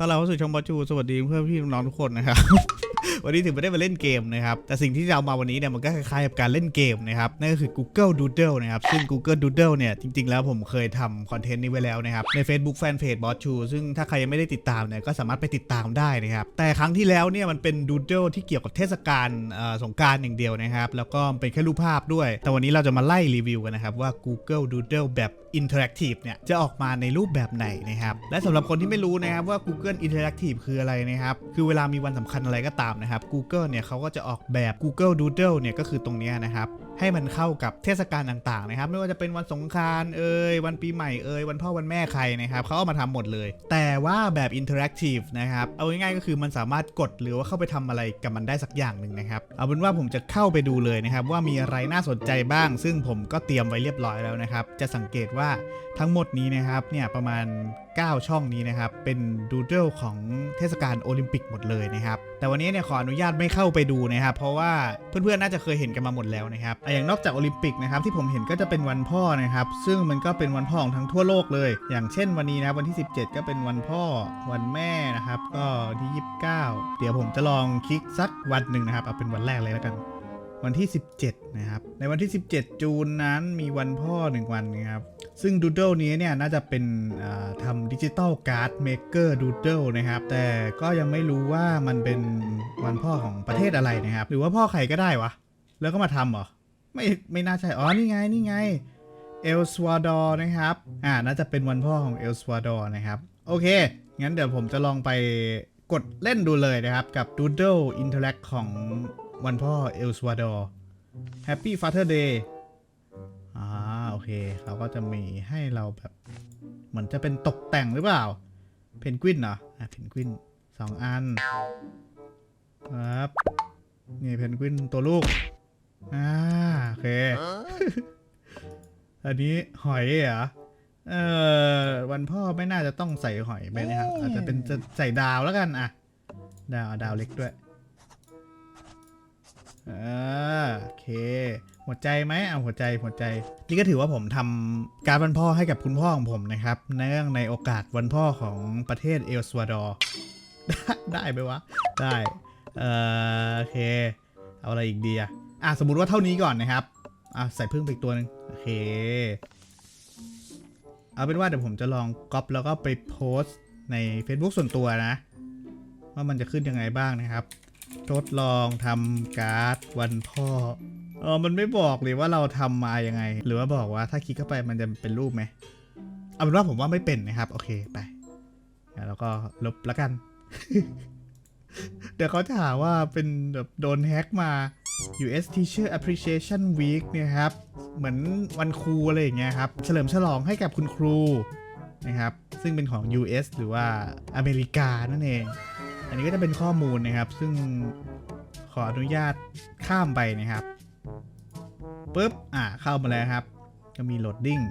ตอนเราสู่ช่องบอจูสวัสดีเพื่อนพี่น้องทุกคนนะครับ วันนี้ถึงไม่ได้มาเล่นเกมนะครับ แต่สิ่งที่เอามาวันนี้เนี่ยมันก็คล้ายๆกับการเล่นเกมนะครับนั่นก็คือ Google Doodle นะครับ ซึ่ง Google Doodle เนี่ยจริงๆ แล้วผมเคยทำคอนเทนต์นี้ไว้แล้วนะครับใน Facebook Fanpage บอจูซึ่งถ้าใครยังไม่ได้ติดตามเนี่ยก็สามารถไปติดตามได้นะครับแต่ครั้งที่แล้วเนี่ยมันเป็น Doodle ที่เกี่ยวกับเทศกาลสงการอย่างเดียวนะครับแล้วก็เป็นแค่รูปภาพด้วย แต่วันนี้เราจะมาไล่รีวิวกันนะครับว่า Google Doodle แบบ Interactive เนี่ยจะออกมาในรูปแบบไหนนะครับและสำหรับคนที่ไม่รู้นะครับว่า Google Interactive คืออะไรนะครับคือเวลามีวันสำคัญอะไรก็ตามนะครับ Google เนี่ยเขาก็จะออกแบบ Google Doodle เนี่ยก็คือตรงนี้นะครับให้มันเข้ากับเทศกาลต่างๆนะครับ ไม่ว่าจะเป็นวันสงกรานต์เอ่ยวันปีใหม่เอ่ยวันพ่อวันแม่ใครนะครับเขาเอามาทำหมดเลย แต่ว่าแบบ Interactive นะครับ เอาง่ายๆก็คือมันสามารถกดหรือว่าเข้าไปทำอะไรกับมันได้สักอย่างหนึ่งนะครับ เอาเป็นว่าผมจะเข้าไปดูเลยนะครับ ว่ามีอะไรน่าสนใจบ้าง ซึ่งผมก็เตรียมไว้เรียบร้อยแล้วนะครับ จะสังเกตว่าทั้งหมดนี้นะครับเนี่ยประมาณ 9 ช่องนี้นะครับเป็นดูเดิลของเทศกาลโอลิมปิกหมดเลยนะครับแต่วันนี้เนี่ยขออนุญาตไม่เข้าไปดูนะครับ เพราะว่าเพื่อนๆน่าจะเคยเห็นกันมาหมดแล้วนะครับอย่างนอกจากโอลิมปิกนะครับที่ผมเห็นก็จะเป็นวันพ่อนะครับ ซึ่งมันก็เป็นวันพ่อของทั้งทั่วโลกเลย อย่างเช่นวันนี้นะวันที่ 17 ก็เป็นวันพ่อวันแม่นะครับ ก็ที่ 29 เดี๋ยวผมจะลองคลิกสักวันหนึ่งนะครับเอาเป็นวันแรกเลยแล้วกัน วันที่ 17 นะครับ ในวันที่ 17 จูนนั้นมีวันพ่อ 1 วันนะครับ ซึ่ง Doodle นี้เนี่ยน่าจะเป็นทำดิจิตอลการ์ดเมกเกอร์ Doodle นะครับ แต่ก็ยังไม่รู้ว่ามันเป็นวันพ่อของประเทศอะไรนะครับ หรือว่าพ่อใครก็ได้วะ แล้วก็มาทำเหรอ ไม่ไม่น่าใช่ อ๋อ นี่ไง นี่ไงเอลสวาดอร์นะครับ อ่า น่าจะเป็นวันพ่อของเอลสวาดอร์นะครับ โอเค งั้นเดี๋ยวผมจะลองไปกดเล่นดูเลยนะครับ กับ Doodle Interact ของ วันพ่อเอลสวาดอร์ Happy Father Day อ่าโอเคเขาก็จะมีให้เราแบบเหมือนจะเป็นตกแต่งหรือเปล่า เพนกวินเหรออะเพนกวินสองอันครับนี่เพนกวินตัวลูกอ่าโอเค อันนี้หอยเหรอเออวันพ่อไม่น่าจะต้องใส่หอยไปนะครับอาจจะเป็นจะใส่ดาวแล้วกันอะ ดาวดาวเล็กด้วย ออโอเค หัวใจไหมเอาหัวใจหัวใจ นี่ก็ถือว่าผมทำการวันพ่อให้กับคุณพ่อของผมนะครับเนื่องในโอกาสวันพ่อของประเทศเอลสวาดอร์ได้ไหมวะ ได้เออโอเค เอาอะไรอีกดีอะอะสมมติว่าเท่านี้ก่อนนะครับอะใส่พึ่งไปอีกตัวหนึ่งโอเค เอาเป็นว่าเดี๋ยวผมจะลองก๊อปแล้วก็ไปโพสต์ใน Facebook ส่วนตัวนะ ว่ามันจะขึ้นยังไงบ้างนะครับ ทดลองทำการ์ดวันพ่อเออมันไม่บอกเลยว่าเราทำมายังไง หรือว่าบอกว่าถ้าคลิกเข้าไปมันจะเป็นรูปไหมเอาเป็นว่าผมว่าไม่เป็นนะครับ โอเคไปแล้วก็ลบล้วกัน เดี๋ยวเขาจะหาว่าเป็นแบบโดนแฮ็กมา US Teacher Appreciation Week เนี่ยครับ เหมือนวันครูอะไรอย่างเงี้ยครับ เฉลิมฉลองให้กับคุณครูนะครับ ซึ่งเป็นของ US หรือว่าอเมริกานั่นเอง อันนี้ก็จะเป็นข้อมูลนะครับ ซึ่งขออนุญาตข้ามไปนะครับปุ๊บ อ่า เข้ามาแล้วครับ ก็มีโหลดดิ้ง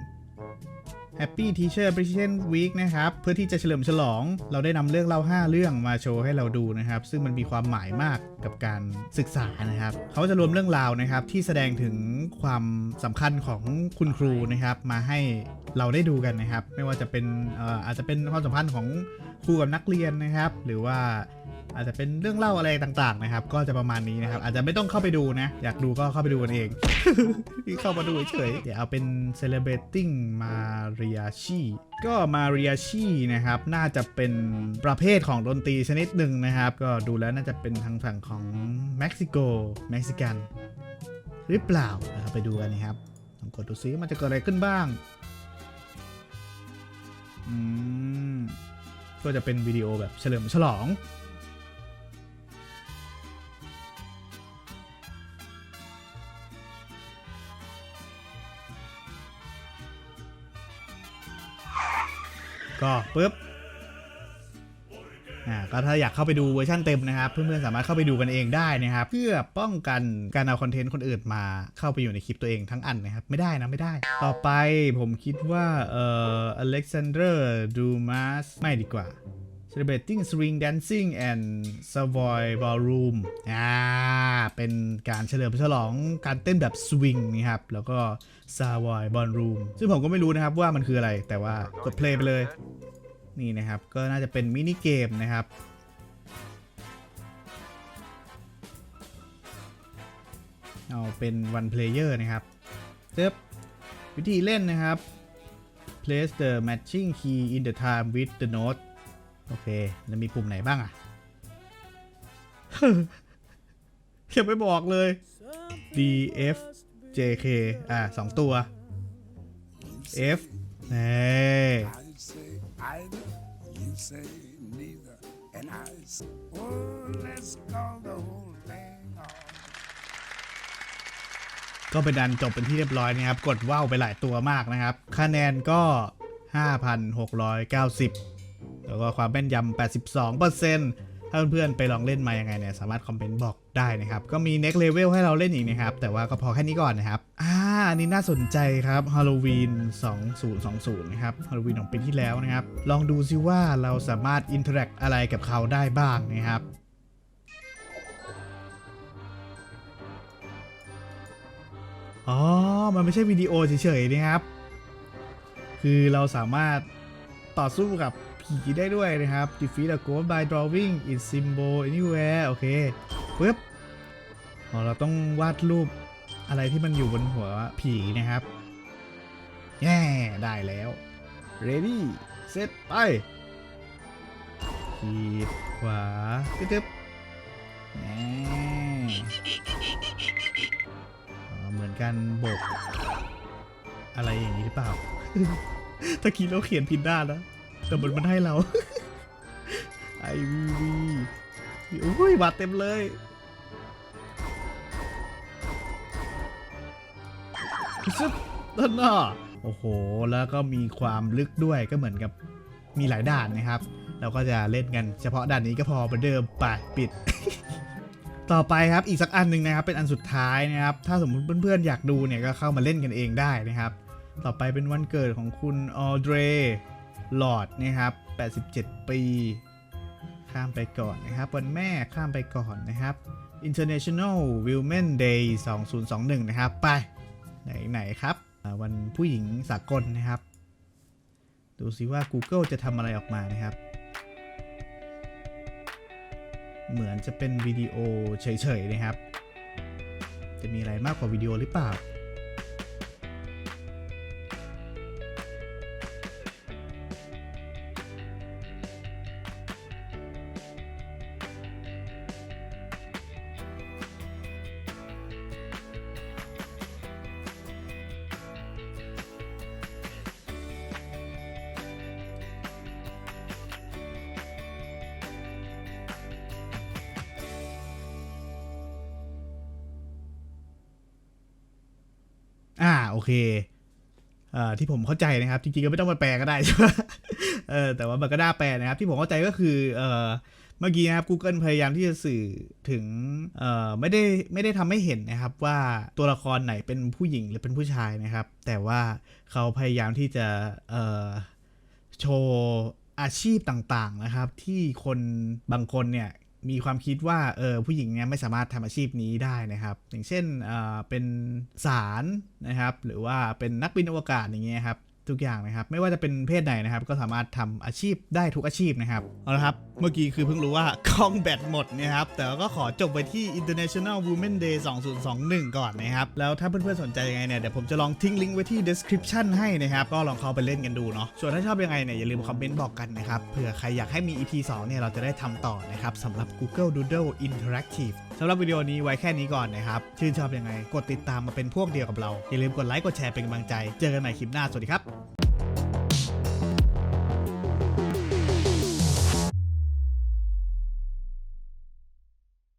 Happy Teacher Appreciation Week นะครับ เพื่อที่จะเฉลิมฉลอง เราได้นำเรื่องเล่า 5 เรื่องมาโชว์ให้เราดูนะครับ ซึ่งมันมีความหมายมากกับการศึกษานะครับ เขาจะรวมเรื่องราวนะครับที่แสดงถึงความสำคัญของคุณครูนะครับ มาให้ เราได้ดูกันนะครับ ไม่ว่าจะเป็นอาจจะเป็นความสัมพันธ์ของครูกับนักเรียนนะครับ หรือว่าอาจจะเป็นเรื่องเล่าอะไรต่างๆนะครับ ก็จะประมาณนี้นะครับ อาจจะไม่ต้องเข้าไปดูนะ อยากดูก็เข้าไปดูกันเองที่เข้ามาดูเฉยๆเดี๋ยวเอาเป็น celebrating mariachi ก็ mariachi นะครับ น่าจะเป็นประเภทของดนตรีชนิดหนึ่งนะครับ ก็ดูแล้วน่าจะเป็นทางฝั่งของเม็กซิโกเม็กซิกันหรือเปล่านะครับไปดูกันนะครับลองกดดูซิมันจะเกิดอะไรขึ้นบ้าง อืม ก็จะเป็นวิดีโอแบบเฉลิมฉลอง ก็ปุ๊บ อ่าก็ถ้าอยากเข้าไปดูเวอร์ชันเต็มนะครับ เพื่อนๆสามารถเข้าไปดูกันเองได้นะครับ เพื่อป้องกันการเอาคอนเทนต์คนอื่นมาเข้าไปอยู่ในคลิปตัวเองทั้งอันนะครับ ไม่ได้นะไม่ได้ ต่อไปผมคิดว่าเอ่ออเล็กซานเดอร์ดูมาสไม่ดีกว่า celebrating swing dancing and savoy ballroom อ่า เป็นการเฉลิมฉลองการเต้นแบบสวิงนะครับ แล้วก็ savoy ballroom ซึ่งผมก็ไม่รู้นะครับว่ามันคืออะไร แต่ว่ากด play ไปเลย นี่นะครับก็น่าจะเป็นมินิเกมนะครับเอาเป็น one player นะครับเซฟวิธีเล่นนะครับ place the matching key in the time with the note โอเค แล้วมีปุ่มไหนบ้างอะยังไม่บอกเลย D F J K อ่าสองตัว F เน่ I say either, you say neither, and I say, oh, let's call the whole thing off. ก็เป็นดันจบเป็นที่เรียบร้อยนะครับ กดว่าวไปหลายตัวมากนะครับ คะแนนก็ 5,690 แล้วก็ความแม่นยำ 82%ถ้าเพื่อนๆไปลองเล่นมายังไงเนี่ย สามารถคอมเมนต์บอกได้นะครับ ก็มี next level ให้เราเล่นอีกนะครับ แต่ว่าก็พอแค่นี้ก่อนนะครับอ่า อันนี้น่าสนใจครับ Halloween 2020 นะครับ Halloween ของปีที่แล้วนะครับ ลองดูซิว่าเราสามารถ interact อคอะไรกับเขาได้บ้างนะครับอ๋อ มันไม่ใช่วิดีโอเฉยๆนะครับ คือเราสามารถต่อสู้กับผีได้ด้วยนะครับ defeat a ghost by drawing its symbol anywhere โอเคปึ๊บอ๋อเราต้องวาดรูป อะไรที่มันอยู่บนหัวผีนะครับแย่ได้แล้ว ready set ไปขีดขวาตึ๊บเหมือนกันโบก อะไรอย่างนี้หรือเปล่าตะกี้เราเขียนผิดด้านนะแต่มันมันให้เรา ไอวีวีโอ้ยบาดเต็มเลย ซึบด้านหน้าโอ้โห แล้วก็มีความลึกด้วยก็เหมือนกับมีหลายด่านนะครับ เราก็จะเล่นกันเฉพาะด่านนี้ก็พอเหมือนเดิมไปปิด ต่อไปครับอีกสักอันหนึ่งนะครับ เป็นอันสุดท้ายนะครับ ถ้าสมมติเพื่อนๆอยากดูเนี่ยก็เข้ามาเล่นกันเองได้นะครับ ต่อไปเป็นวันเกิดของคุณออเดรหลอดนะครับ 87 ปี ข้ามไปก่อนนะครับ วันแม่ข้ามไปก่อนนะครับ International Women Day 2021 นะครับ ไป ไหนไหนครับวันผู้หญิงสากลนะครับ ดูซิว่า Google จะทำอะไรออกมานะครับ เหมือนจะเป็นวิดีโอเฉยๆนะครับ จะมีอะไรมากกว่าวิดีโอหรือเปล่า อ่าโอเคเอ่อที่ผมเข้าใจนะครับ จริงๆก็ไม่ต้องมาแปลก็ได้ใช่ไหมเออแต่ว่ามันก็น่าแปลนะครับ ที่ผมเข้าใจก็คือเอ่อเมื่อกี้นะครับ Google พยายามที่จะสื่อถึงเอ่อไม่ได้ไม่ได้ทำให้เห็นนะครับ ว่าตัวละครไหนเป็นผู้หญิงหรือเป็นผู้ชายนะครับ แต่ว่าเขาพยายามที่จะเอ่อโชว์อาชีพต่างๆนะครับ ที่คนบางคนเนี่ย มีความคิดว่าเออผู้หญิงเนี่ยไม่สามารถทำอาชีพนี้ได้นะครับ อย่างเช่นเอ่อเป็นสารนะครับ หรือว่าเป็นนักบินอวกาศอย่างเงี้ยครับ ทุกอย่างนะครับ ไม่ว่าจะเป็นเพศไหนนะครับ ก็สามารถทำอาชีพได้ทุกอาชีพนะครับ เอาละครับ เมื่อกี้คือเพิ่งรู้ว่ากล้องแบตหมดนะครับ แต่ก็ขอจบไปที่ International Women Day 2021 ก่อนนะครับ แล้วถ้าเพื่อนๆสนใจยังไงเนี่ย เดี๋ยวผมจะลองทิ้งลิงก์ไว้ที่ description ให้นะครับ ก็ลองเข้าไปเล่นกันดูเนาะ ส่วนถ้าชอบยังไงเนี่ยอย่าลืมคอมเมนต์บอกกันนะครับ เผื่อใครอยากให้มี EP 2เนี่ยเราจะได้ทำต่อนะครับสำหรับ Google Doodle Interactive สำหรับวิดีโอนี้ไว้แค่นี้ก่อนนะครับชื่นชอบยังไงกดติดตามมาเป็นพวกเดียวกับเราอย่าลืมกดไลค์กดแชร์เป็นกำลังใจ เจอกันใหม่คลิปหน้าสวัสดีครับ